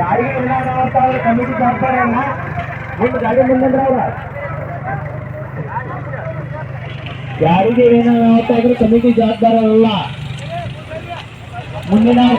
ಯಾರಿಗೆ ಇಲ್ಲ ಅಂತ ಅವ್ರ ಕಮಿಟಿ ಜವಾಬ್ದಾರಲ್ಲ ಮುಂದೆ ಗಾಡಿ ಮುಂದಂದ್ರ ಅವ್ರ ಯಾರಿಗೆ ಏನಾದ್ರು ಕಮಿಟಿ ಜವಾಬ್ದಾರ ಅಲ್ಲ ಮುಂದಿನ